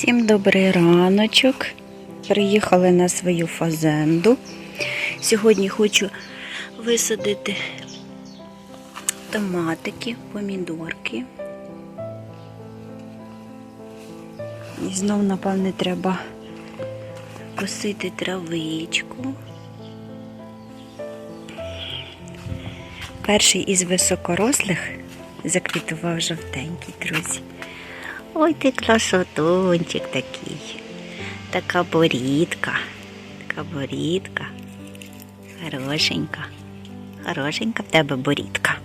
Всім добрий раночок. Приїхали на свою фазенду. Сьогодні хочу висадити томатики, помідорки. І знов, напевне, треба косити травичку. Перший із високорослих заквітував жовтенький, друзі. Ой, ти красотунчик такий. Така борідка. Така борідка. Хорошенька. Хорошенька в тебе борідка.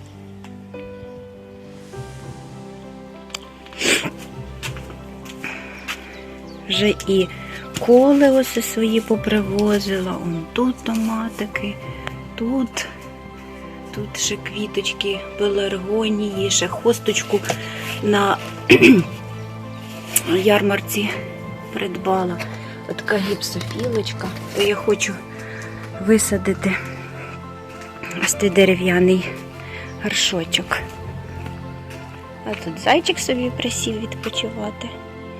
Вже і коли свої попривозила. Он тут томатики, тут, тут ще квіточки, пеларгонії, ще хосточку на ярмарці придбала. Отака гіпсофілочка. То я хочу висадити ось цей дерев'яний горшочок. А тут зайчик собі присів відпочивати.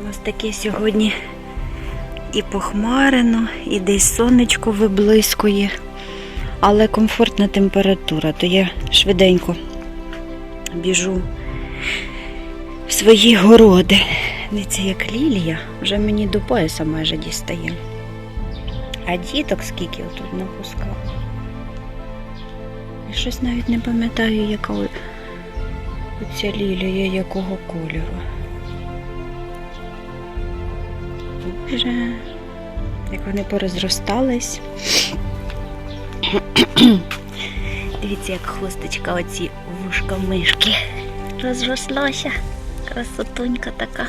У нас таке сьогодні і похмарено, і десь сонечко виблискує, але комфортна температура, то я швиденько біжу в свої городи. Дивіться, як лілія, вже мені до пояса майже дістає. А діток скільки отут напускав. Я щось навіть не пам'ятаю, яка оця лілія, якого кольору. Боже, як вони порозростались. Дивіться, як хвосточка оці вушка мишки розрослася. Красотунька така.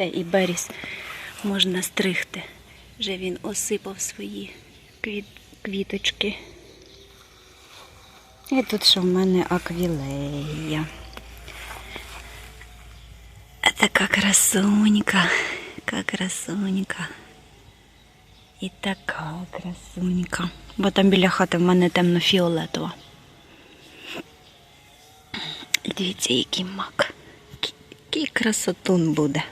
Все, і беріс можна стригти. Вже він осипав свої квіт, квіточки. І тут що в мене аквілея. Така красунька, така красунька. І така красунька. Бо там біля хати в мене темно-фіолетова. Дивіться, який мак. Який красотун буде.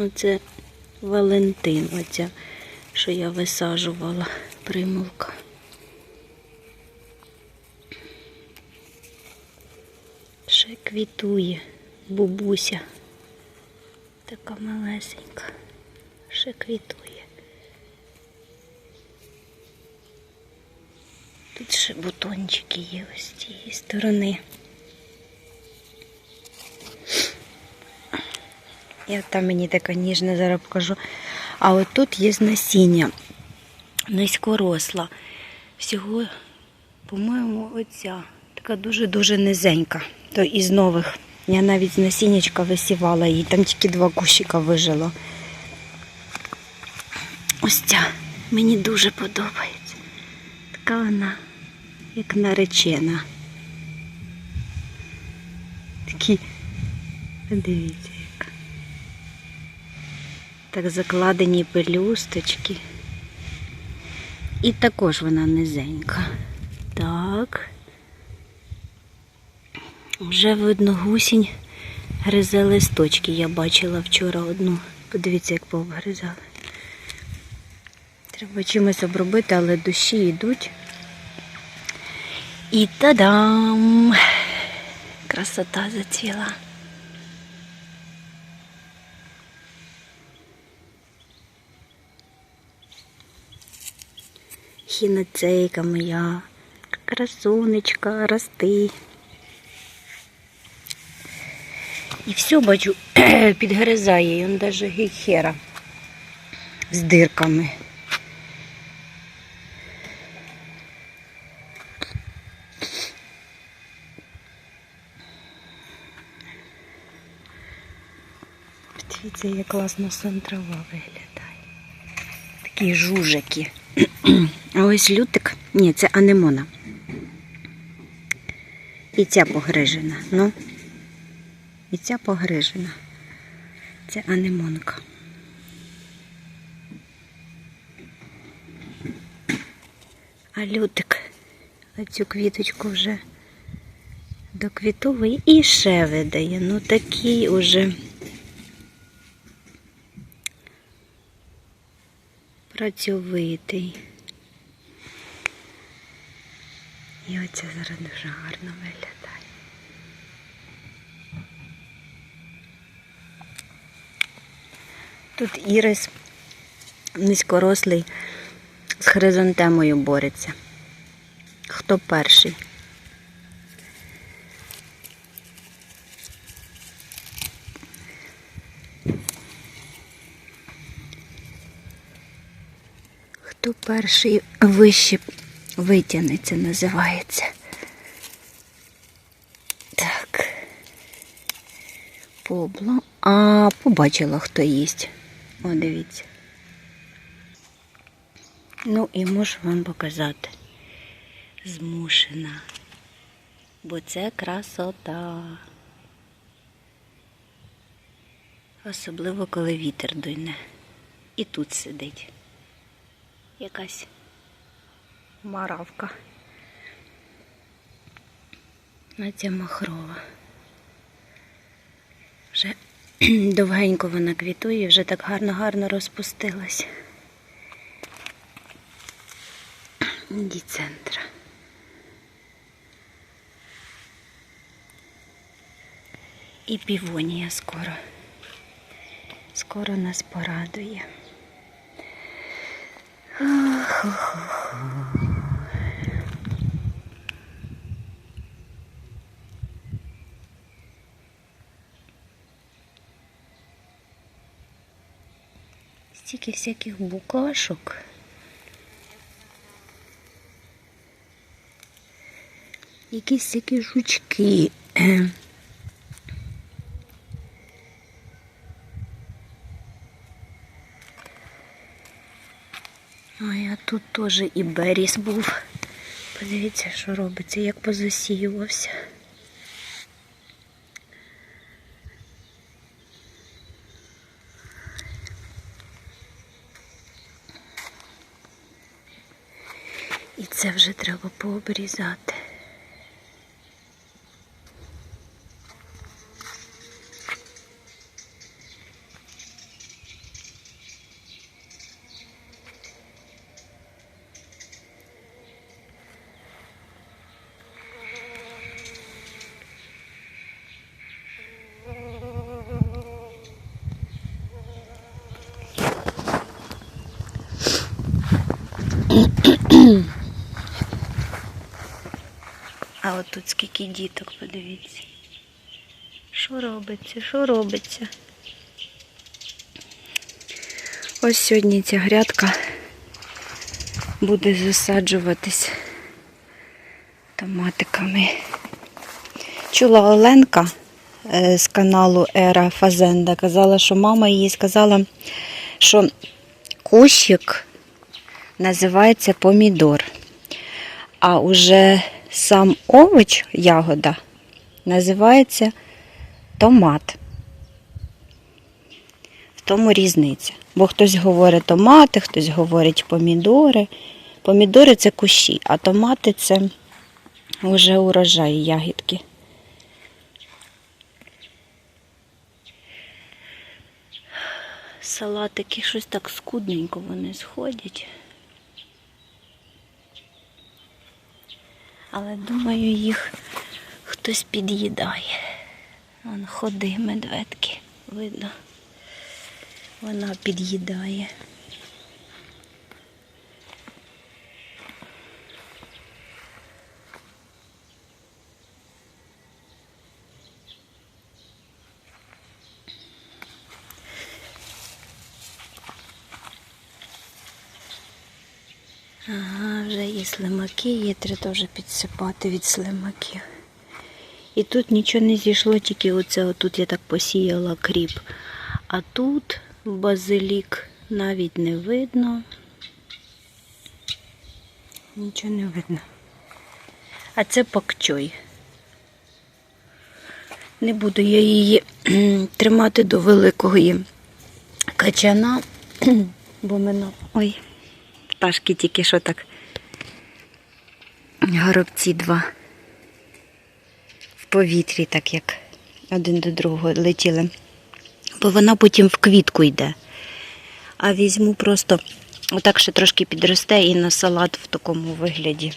Оце Валентин, оця, що я висаджувала примулка. Ще квітує бубуся. Така малесенька. Ще квітує. Тут ще бутончики є ось з цієї сторони. Я там мені така ніжна зараз покажу. А от тут є насіння низькоросла. Всього, по-моєму, оця така дуже-дуже низенька. То із нових. Я навіть з насіннячка висівала її, там тільки два кущика вижило. Ось ця мені дуже подобається. Така вона, як наречена. Такі, дивіться. Так закладені пелюсточки. І також вона низенька. Так. Вже видно гусінь гризе листочки. Я бачила вчора одну. Подивіться, як пообгризали. Треба чимось обробити, але дощі йдуть. І та-дам! Красота зацвіла. хіноцейка моя, красунечка, рости. І все бачу, підгризає, він навіть гейхера з дирками. Дивіться, як класно сон трава виглядає. Такі жужики. А ось лютик. Ні, це анемона. І ця погрижена. Ну. І ця погрижена. Це анемонка. А лютик оцю квіточку вже доквітовує і ще видає. Ну такий уже працьовитий. І оце зараз дуже гарно виглядає. Тут ірис низькорослий з хризантемою бореться. Хто перший? Хто перший вище витягнеться, називається. Так. Побло. А, побачила, хто їсть. О, дивіться. Ну і можу вам показати. Змушена. Бо це красота. Особливо, коли вітер дуйне. І тут сидить. Якась маравка. Надя махрова. Вже довгенько вона квітує, вже так гарно-гарно розпустилась. Ді центра. І півонія скоро. Скоро нас порадує. Стільки всяких букашок. Якісь всякі жучки. Ой, а тут теж і беріс був. Подивіться, що робиться, як позасіювався. І це вже треба пообрізати. А от тут скільки діток, подивіться. Що робиться, що робиться? Ось сьогодні ця грядка буде засаджуватись томатиками. Чула Оленка е, з каналу Ера Фазенда. Казала, що мама їй сказала, що кущик називається помідор. А уже сам овоч, ягода, називається томат. В тому різниця. Бо хтось говорить томати, хтось говорить помідори. Помідори це кущі, а томати це вже урожай ягідки. Салатики щось так скудненько вони сходять. Але думаю, їх хтось під'їдає. Вон ходи, медведки, видно. Вона під'їдає. Ага, вже є слимаки, є треба теж підсипати від слимаків. І тут нічого не зійшло, тільки оце отут я так посіяла кріп. А тут базилік навіть не видно. Нічого не видно. А це пакчой. Не буду я її тримати до великої качана, бо мене. Ой, пташки тільки що так. Горобці два. В повітрі, так як один до другого летіли. Бо вона потім в квітку йде. А візьму просто отак ще трошки підросте і на салат в такому вигляді.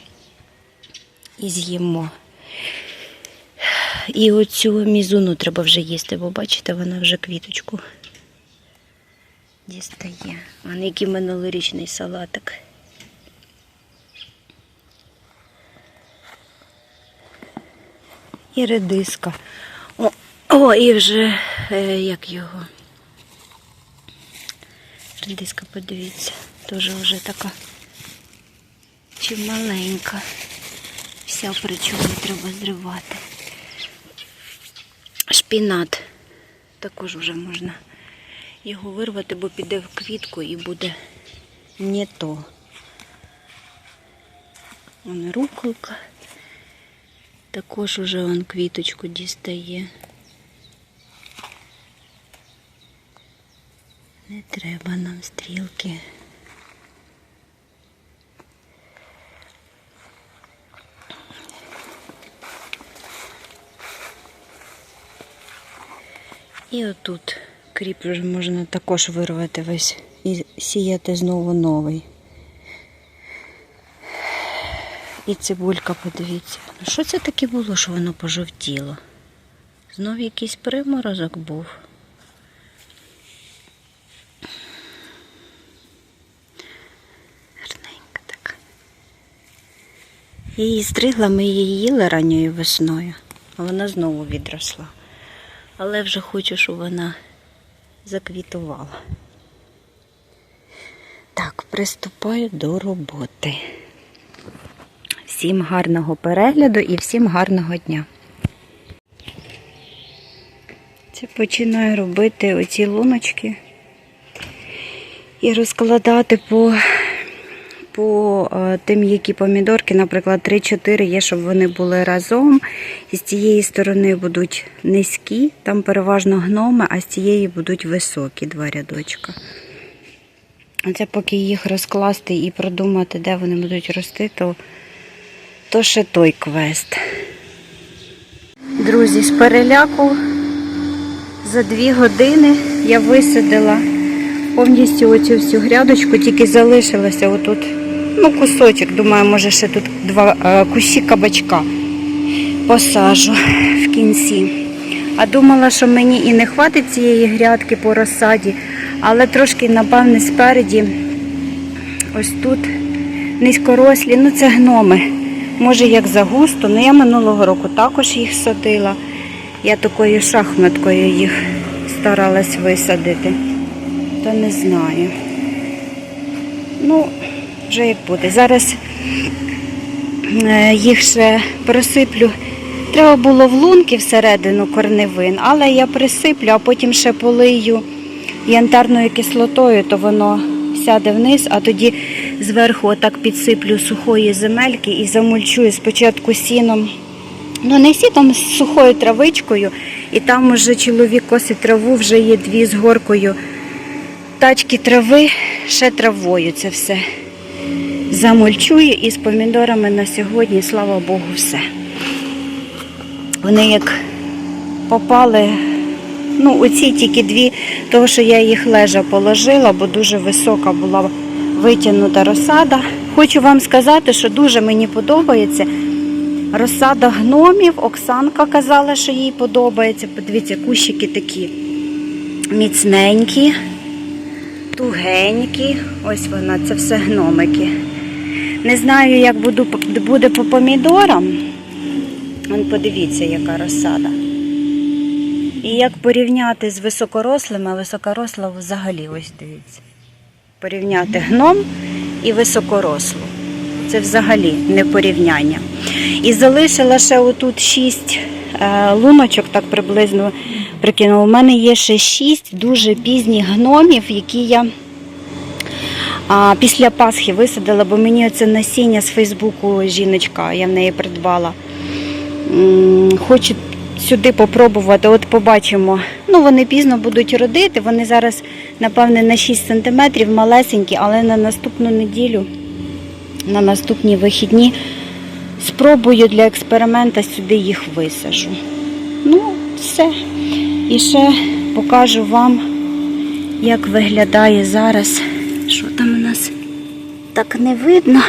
І з'їмо. І оцю мізуну треба вже їсти, бо бачите, вона вже квіточку дістає. А не який минулорічний салатик. І редиска. О, о і вже е, як його. Редиска, подивіться, теж вже така чи маленька. Вся причому треба зривати. Шпінат. Також вже можна його вирвати, бо піде в квітку і буде не то. Вон руколка. Також уже он квіточку дістає. Не треба нам стрілки. І отут кріп вже можна також вирвати весь і сіяти знову новий. І цибулька, подивіться. Ну що це таке було, що воно пожовтіло? Знов якийсь приморозок був. Гарненька така. Її стригла, ми її їли ранньою весною, а вона знову відросла. Але вже хочу, щоб вона заквітувала. Так, приступаю до роботи. Всім гарного перегляду і всім гарного дня. Це починаю робити оці луночки і розкладати по, по е, тим, які помідорки, наприклад, 3-4 є, щоб вони були разом. І з цієї сторони будуть низькі, там переважно гноми, а з цієї будуть високі два рядочка. Це поки їх розкласти і продумати, де вони будуть рости, то то ще той квест. Друзі, з переляку за дві години я висадила повністю оцю всю грядочку, тільки залишилося отут, ну, кусочок, думаю, може ще тут два е, кущі кабачка посажу в кінці. А думала, що мені і не хватить цієї грядки по розсаді, але трошки, напевне, спереді, ось тут низькорослі, ну це гноми. Може, як загусто, але я минулого року також їх садила. Я такою шахматкою їх старалась висадити. Та не знаю. Ну, вже як буде. Зараз е, їх ще присиплю. Треба було в лунки всередину корневин, але я присиплю, а потім ще полию янтарною кислотою, то воно сяде вниз, а тоді зверху отак підсиплю сухої земельки і замульчую спочатку сіном. Ну, не сітом з сухою травичкою, і там уже чоловік косить траву, вже є дві з горкою тачки трави, ще травою це все замульчую і з помідорами на сьогодні, слава Богу, все. Вони як попали, ну, оці тільки дві, того, що я їх лежа положила, бо дуже висока була витягнута розсада. Хочу вам сказати, що дуже мені подобається. Розсада гномів. Оксанка казала, що їй подобається. Подивіться, кущики такі міцненькі, тугенькі. Ось вона, це все гномики. Не знаю, як буду, буде по помідорам. Вон подивіться, яка розсада. І як порівняти з високорослими, високоросла взагалі, ось дивіться. Порівняти гном і високорослу. Це взагалі не порівняння. І залишила ще отут шість е, луночок, так приблизно прикинула. У мене є ще шість дуже пізніх гномів, які я після Пасхи висадила, бо мені це насіння з Фейсбуку жіночка, я в неї придбала. Хочу сюди попробувати, от побачимо. Ну, вони пізно будуть родити, вони зараз, напевне, на 6 см малесенькі, але на наступну неділю, на наступні вихідні спробую для експеримента сюди їх висажу. Ну, все. І ще покажу вам, як виглядає зараз. Що там у нас так не видно?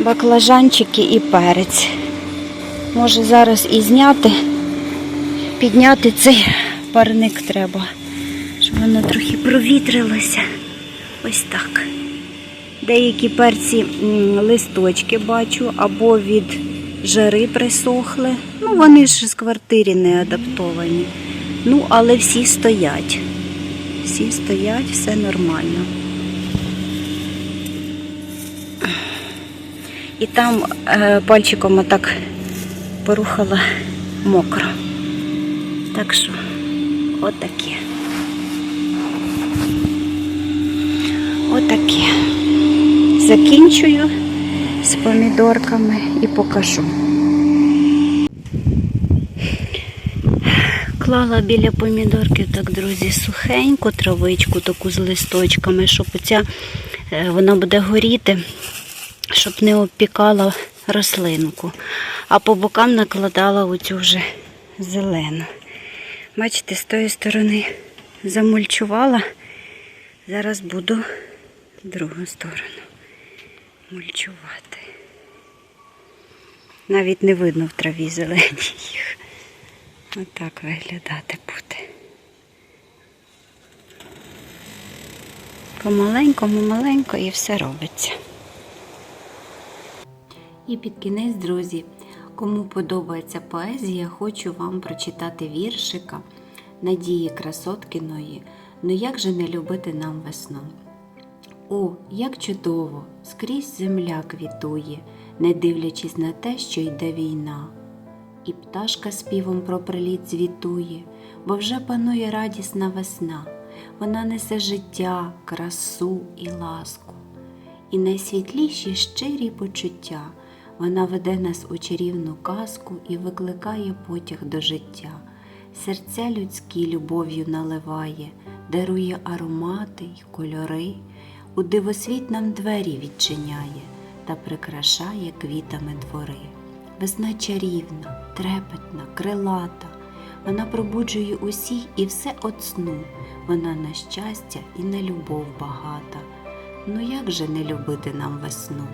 Баклажанчики і перець. Може зараз і зняти, підняти цей парник треба, щоб воно трохи провітрилося. Ось так. Деякі перці листочки бачу, або від жари присохли. Ну, вони ж з квартири не адаптовані. Ну, але всі стоять. Всі стоять, все нормально. І там е, пальчиком отак порухала мокро. Так що, отаке. Отаке. Закінчую з помідорками і покажу. Клала біля помідорки, так, друзі, сухеньку травичку, таку з листочками, щоб оця, е, вона буде горіти, щоб не обпікала рослинку. А по бокам накладала оцю вже зелену. Бачите, з тої сторони замульчувала. Зараз буду другу сторону мульчувати. Навіть не видно в траві зелені їх. Отак виглядати буде. Помаленькому, маленько і все робиться. І під кінець, друзі, кому подобається поезія, хочу вам прочитати віршика Надії Красоткіної Ну як же не любити нам весну? О, як чудово! Скрізь земля квітує, не дивлячись на те, що йде війна. І пташка співом про приліт звітує, бо вже панує радісна весна. Вона несе життя, красу і ласку. І найсвітліші щирі почуття. Вона веде нас у чарівну казку і викликає потяг до життя. Серця людські любов'ю наливає, дарує аромати й кольори, у дивосвіт нам двері відчиняє та прикрашає квітами двори. Весна чарівна, трепетна, крилата, вона пробуджує усіх і все от сну, вона на щастя і на любов багата. Ну як же не любити нам весну?